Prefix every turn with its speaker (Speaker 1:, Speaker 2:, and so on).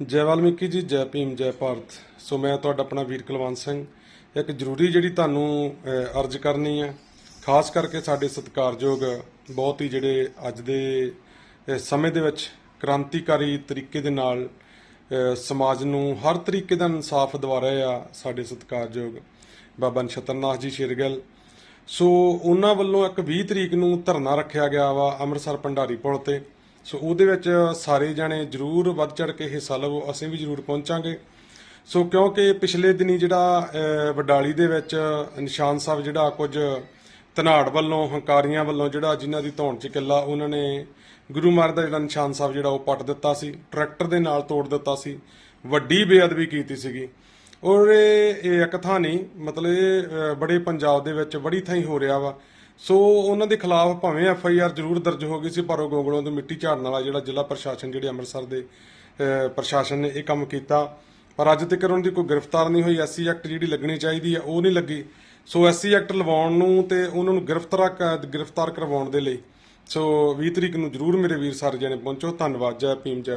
Speaker 1: ਜੈ ਵਾਲਮੀਕੀ ਜੀ, ਜੈ ਭੀਮ, ਜੈ ਭਾਰਤ। ਸੋ ਮੈਂ ਤੁਹਾਡਾ ਆਪਣਾ ਵੀਰ ਕੁਲਵੰਤ ਸਿੰਘ। ਇੱਕ ਜ਼ਰੂਰੀ ਜਿਹੜੀ ਤੁਹਾਨੂੰ ਅਰਜ਼ ਕਰਨੀ ਹੈ, ਖਾਸ ਕਰਕੇ ਸਾਡੇ ਸਤਿਕਾਰਯੋਗ ਬਹੁਤ ਹੀ ਜਿਹੜੇ ਅੱਜ ਦੇ ਸਮੇਂ ਦੇ ਵਿੱਚ ਕ੍ਰਾਂਤੀਕਾਰੀ ਤਰੀਕੇ ਦੇ ਨਾਲ ਸਮਾਜ ਨੂੰ ਹਰ ਤਰੀਕੇ ਦਾ ਇਨਸਾਫ ਦਿਵਾ ਰਹੇ ਆ ਸਾਡੇ ਸਤਿਕਾਰਯੋਗ ਬਾਬਾ ਨਛੱਤਰਨਾਥ ਜੀ ਸ਼ੇਰਗਲ। ਸੋ ਉਹਨਾਂ ਵੱਲੋਂ ਇੱਕ 20 ਤਰੀਕ ਨੂੰ ਧਰਨਾ ਰੱਖਿਆ ਗਿਆ ਵਾ ਅੰਮ੍ਰਿਤਸਰ ਭੰਡਾਰੀ ਪੁਲ ਤੇ। ਸੋ ਉਹਦੇ ਵਿੱਚ ਸਾਰੇ ਜਣੇ ਜਰੂਰ ਵੱਧ ਚੜ ਕੇ ਹਿੱਸਾ ਲਵੋ, ਅਸੀਂ ਵੀ ਜਰੂਰ ਪਹੁੰਚਾਂਗੇ। ਸੋ ਕਿਉਂਕਿ ਪਿਛਲੇ ਦਿਨੀ ਜਿਹੜਾ ਵਡਾਲੀ ਦੇ ਵਿੱਚ ਨਿਸ਼ਾਨ ਸਾਹਿਬ ਜਿਹੜਾ ਕੁਝ ਧਨਾੜ ਵੱਲੋਂ, ਹੰਕਾਰੀਆਂ ਵੱਲੋਂ ਜਿਹੜਾ ਜਿਨ੍ਹਾਂ ਦੀ ਧੌਣ ਚ ਕਿੱਲਾ, ਉਹਨਾਂ ਨੇ ਗੁਰੂ ਮਹਾਰਾਜ ਦਾ ਜਿਹੜਾ ਨਿਸ਼ਾਨ ਸਾਹਿਬ ਜਿਹੜਾ ਉਹ ਪੱਟ ਦਿੱਤਾ ਸੀ, ਟਰੈਕਟਰ ਦੇ ਨਾਲ ਤੋੜ ਦਿੱਤਾ ਸੀ, ਵੱਡੀ ਬੇਅਦਬੀ ਕੀਤੀ ਸੀਗੀ। ਔਰ ਇਹ ਇਹ ਇੱਕ ਥਾਂ ਨਹੀਂ, ਮਤਲਬ ਇਹ ਬੜੇ ਪੰਜਾਬ ਦੇ ਵਿੱਚ ਬੜੀ ਥਾਂ ਹੀ ਹੋ ਰਿਹਾ ਵਾ। ਸੋ ਉਹਨਾਂ ਦੇ ਖਿਲਾਫ ਭਾਵੇਂ ਐਫ ਆਈ ਆਰ ਜ਼ਰੂਰ ਦਰਜ ਹੋ ਗਈ ਸੀ, ਪਰ ਉਹ ਗੋਂਗਲੋਂ ਤੋਂ ਮਿੱਟੀ ਝਾੜਨ ਵਾਲਾ ਜਿਹੜਾ ਜ਼ਿਲ੍ਹਾ ਪ੍ਰਸ਼ਾਸਨ ਜਿਹੜੇ ਅੰਮ੍ਰਿਤਸਰ ਦੇ ਪ੍ਰਸ਼ਾਸਨ ਨੇ ਇਹ ਕੰਮ ਕੀਤਾ। ਪਰ ਅੱਜ ਤੱਕ ਉਹਨਾਂ ਦੀ ਕੋਈ ਗ੍ਰਿਫਤਾਰ ਨਹੀਂ ਹੋਈ। ਐਸਸੀ ਐਕਟ ਜਿਹੜੀ ਲੱਗਣੀ ਚਾਹੀਦੀ ਹੈ, ਉਹ ਨਹੀਂ ਲੱਗੀ। ਸੋ ਐਸਸੀ ਐਕਟ ਲਵਾਉਣ ਨੂੰ ਤੇ ਉਹਨਾਂ ਨੂੰ ਗ੍ਰਿਫਤਾਰ ਕ- ਗ੍ਰਿਫਤਾਰ ਕਰਵਾਉਣ ਦੇ ਲਈ। ਸੋ 20 ਤਰੀਕ ਨੂੰ ਜ਼ਰੂਰ ਮੇਰੇ ਵੀਰ ਸਾਰੇ ਜਣੇ ਪਹੁੰਚੋ। ਧੰਨਵਾਦ। ਜੈ ਭੀਮ, ਜੈ